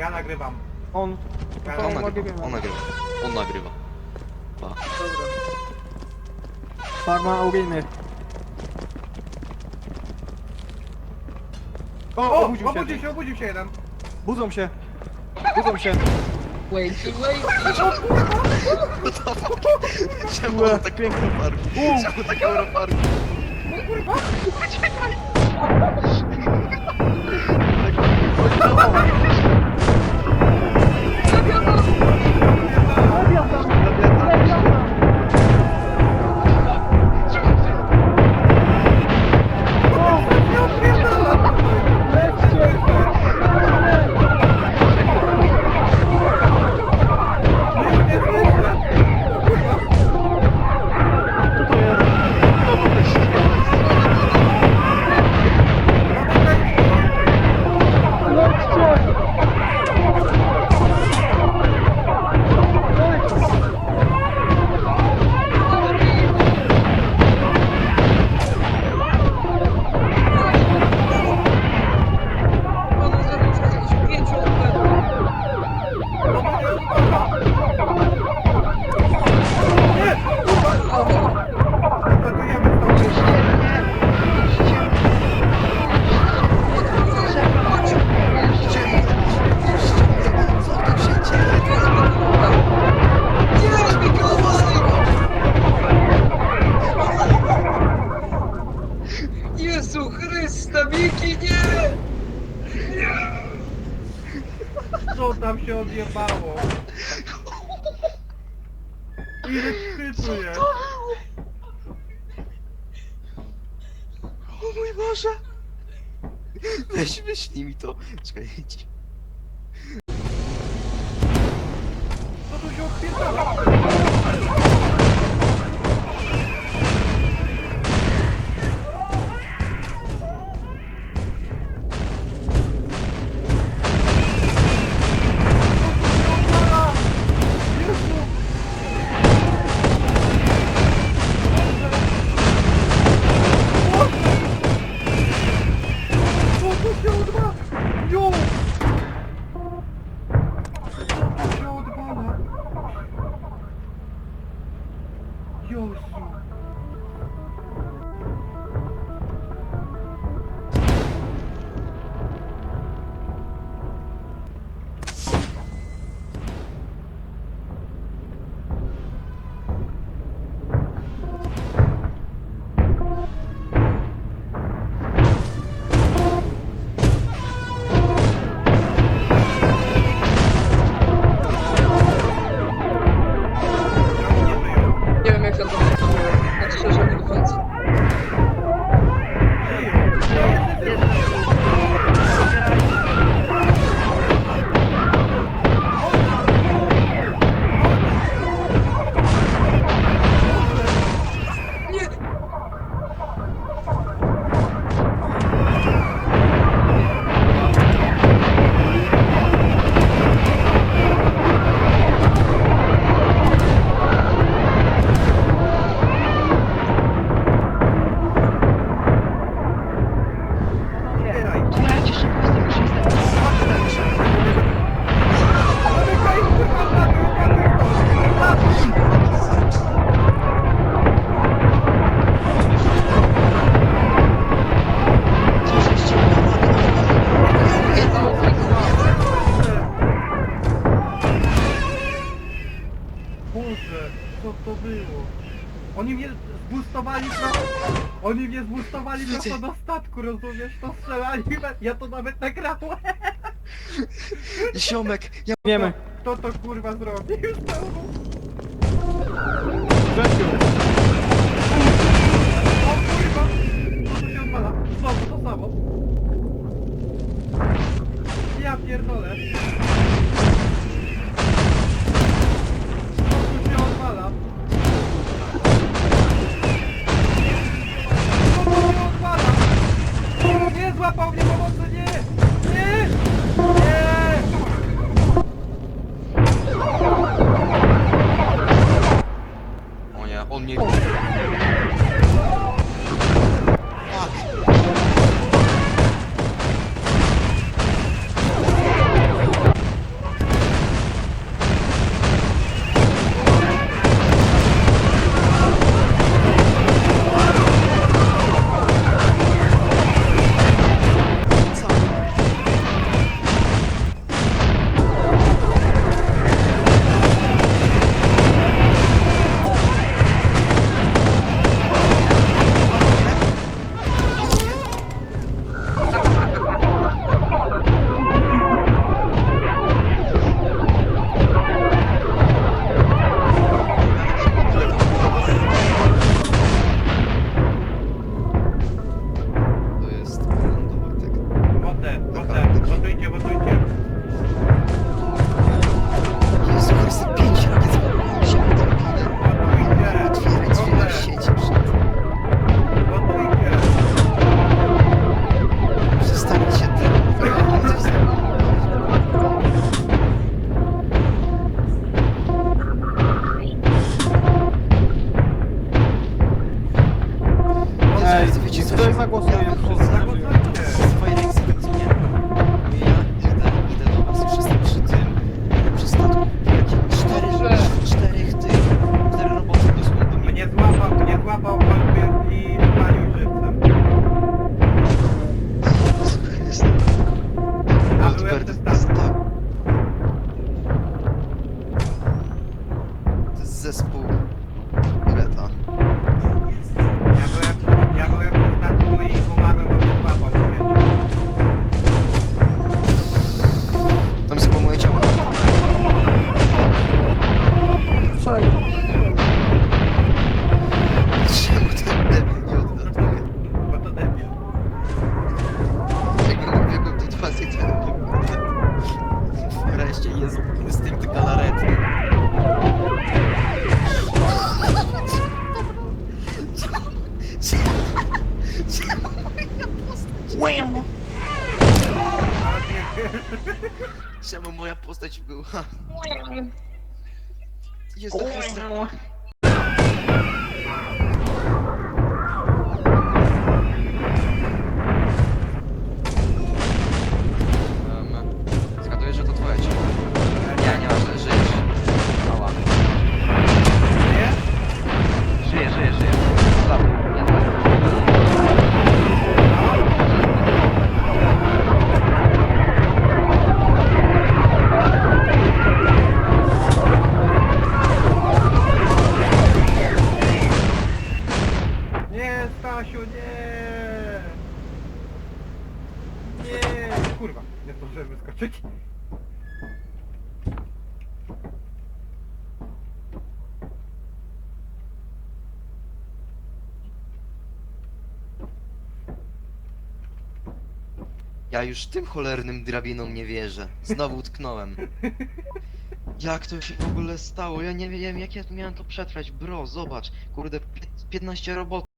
Ja nagrywam. On. Ja To On nagrywa, nagrywa. on nagrywa. On nagrywa. Dobra. Farma uriny. O, O! obudził się. Obudził się, obudził się jeden. Budzą się. Budzą się. Wait, wait. Czemu on tak Europark? Czemu tak Europark? Ono odjebało? Ile szczytu jest? O mój Boże! Weź, wyślij mi to. Czekaj, idź. Co tu się odpierdala? Oni mnie zbustowali prosto do statku, rozumiesz? To strzelali, we- ja to nawet nagrałem. Ziomek, ja... Wiemy. Kto to kurwa zrobił? Grzesiu. O kurwa! Co tu się odwala? Znowu to samo. Ja pierdolę. coisas por Уэм! Ще би моя постач була. Є захисна. Згадуєш, що тут вечір. Я не важливо, жиж. А ладно. Жиж, жиж, жиж. Забув. Stasiu, nie! Nie! Kurwa, nie zdążyłem wyskoczyć. Ja już tym cholernym drabinom nie wierzę. Znowu utknąłem. Jak to się w ogóle stało? Ja nie wiem, jak ja tu miałem to przetrwać. Bro, zobacz. Kurde, pi- 15 robotów.